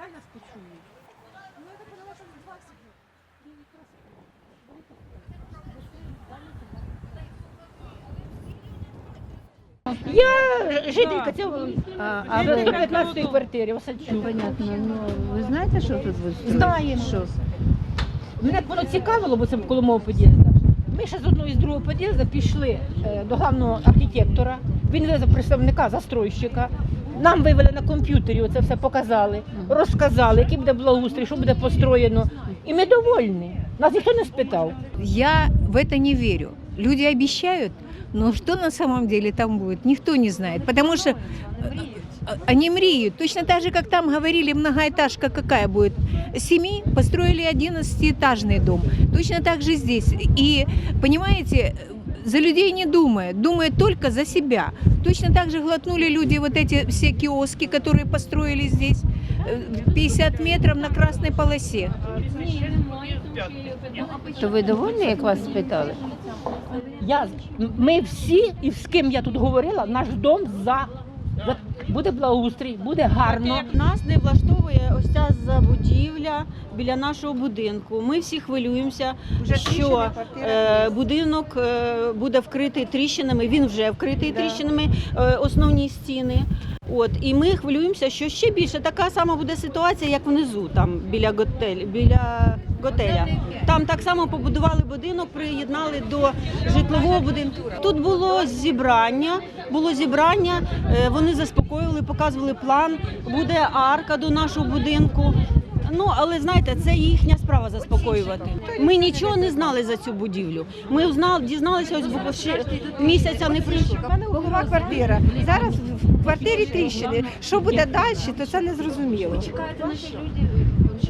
Хай нас почують. Ну, я так поняла, що з 20. Я жителька цього А, а а ви ви 115 квартирі, Васильчук. понятно, ну ви знаєте, що тут ви Знаємо. Що? Мене воно цікавило, бо це коло мого під'їзду. Ми ще з одного і з другого під'їзду пішли е, до главного архітектора. Він вивезв представника, застройщика. Нам вивели на комп'ютері, оце все показали, розказали, який буде благоустрій, що буде построєно. І ми довольні. Нас ніхто не спитав. Я в это не верю. Люди обещают, но что на самом деле там будет, никто не знает. Потому что э, э, они мреют. Точно так же, как там говорили, многоэтажка какая будет. С Семи построили 11-этажный дом. Точно так же здесь. И, понимаете, за людей не думают, думают только за себя. Точно так же глотнули люди вот эти все киоски, которые построили здесь, э, 50 метров на красной полосе. То ви довольні, як вас спитали? Я, ми всі, і з ким я тут говорила, наш дом за. Буде благоустрій, буде гарно. Нас не влаштовує ось ця забудівля біля нашого будинку. Ми всі хвилюємося, що е, будинок е, буде вкритий тріщинами. Він вже вкритий тріщинами, е, основні стіни. От і ми хвилюємося, що ще більше така сама буде ситуація, як внизу, там біля готель, біля готеля. Там так само побудували будинок, приєднали до житлового будинку. Тут було зібрання, було зібрання. е, Вони заспокоїли, показували план. Буде арка до нашого будинку. Ну, але знаєте, це їхня справа заспокоювати. Ми нічого не знали за цю будівлю. Ми узнали, дізналися ось бо ще місяця не прийшло. У мене углова квартира. Зараз в квартирі тріщини. Що буде далі, то це не зрозуміло.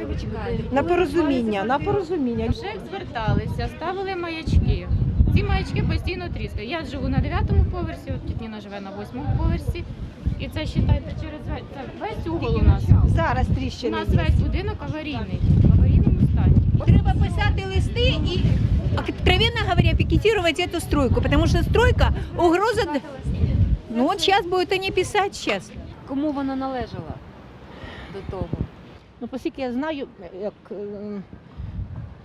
Що? Що ви чекаєте? На порозуміння, на порозуміння. Вже як зверталися, ставили маячки. Ці маячки постійно тріскають. Я живу на 9-му поверсі, от Тітніна живе на 8-му поверсі. І це вважайте через весь, це весь угол у нас. Зараз У тріщини нас є. весь будинок аварійний, в аварійному стані. Треба писати листи і, откровенно говоря, пикетировать эту стройку, потому что стройка угроза... д- Ну вот сейчас будут они писать сейчас. Кому вона належала до того? Ну, оскільки я знаю, як е,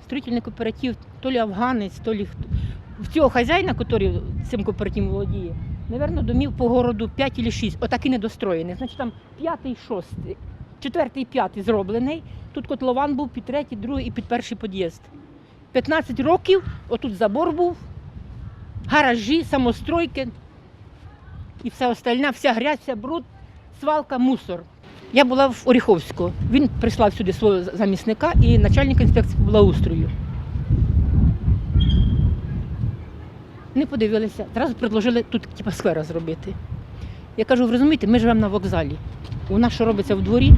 строїтельний кооператив, то лі афганець, то лі. В цього хазяїна, який цим кооперативом володіє, напевно, домів по городу 5 чи 6, отак і недостроєний. Значить, там п'ятий, шостий, четвертий, п'ятий зроблений. Тут котлован був під третій, другий і під перший під'їзд. 15 років, отут забор був, гаражі, самостройки і все остальне, вся грязь, вся бруд, свалка, мусор. Я була в Оріховську. Він прислав сюди свого замісника і начальника інспекції по благоустрою. Не подивилися. Зразу предложили тут типу, сквера зробити. Я кажу, ви розумієте, ми живемо на вокзалі. У нас що робиться в дворі?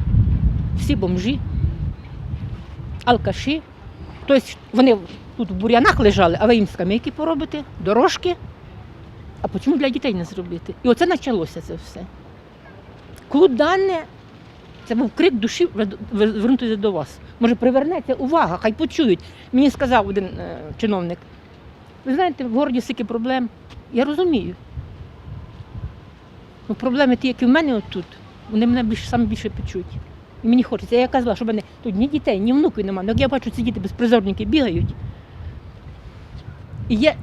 Всі бомжі, алкаші. Тобто вони тут в бур'янах лежали, а ви їм скамейки поробите, дорожки. А чому для дітей не зробити? І оце почалося це все. Куда не це був крик душі вер- вер- звернутися до вас. Може, привернеться увага, хай почують. Мені сказав один е, чиновник. Ви знаєте, в городі стільки проблем. Я розумію. Ну, проблеми ті, які в мене отут, вони мене більш, саме більше печуть. І мені хочеться. Я казала, що в мене тут ні дітей, ні внуків немає. Ну, як я бачу, ці діти безпризорники бігають. І є,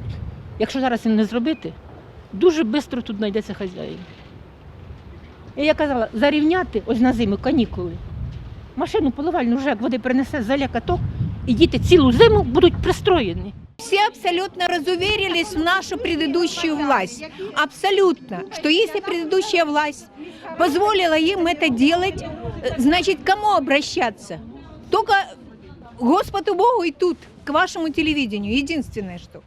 якщо зараз їм не зробити, дуже швидко тут знайдеться хазяїн. І я казала, зарівняти ось на зиму канікули. Машину поливальну вже як води принесе заля каток, і діти цілу зиму будуть пристроєні. Все абсолютно разуверились в нашу предыдущую власть. Абсолютно. Что если предыдущая власть позволила им это делать, э, значит, к кому обращаться? Только к Господу Богу и тут, к вашему телевидению. Единственное, что.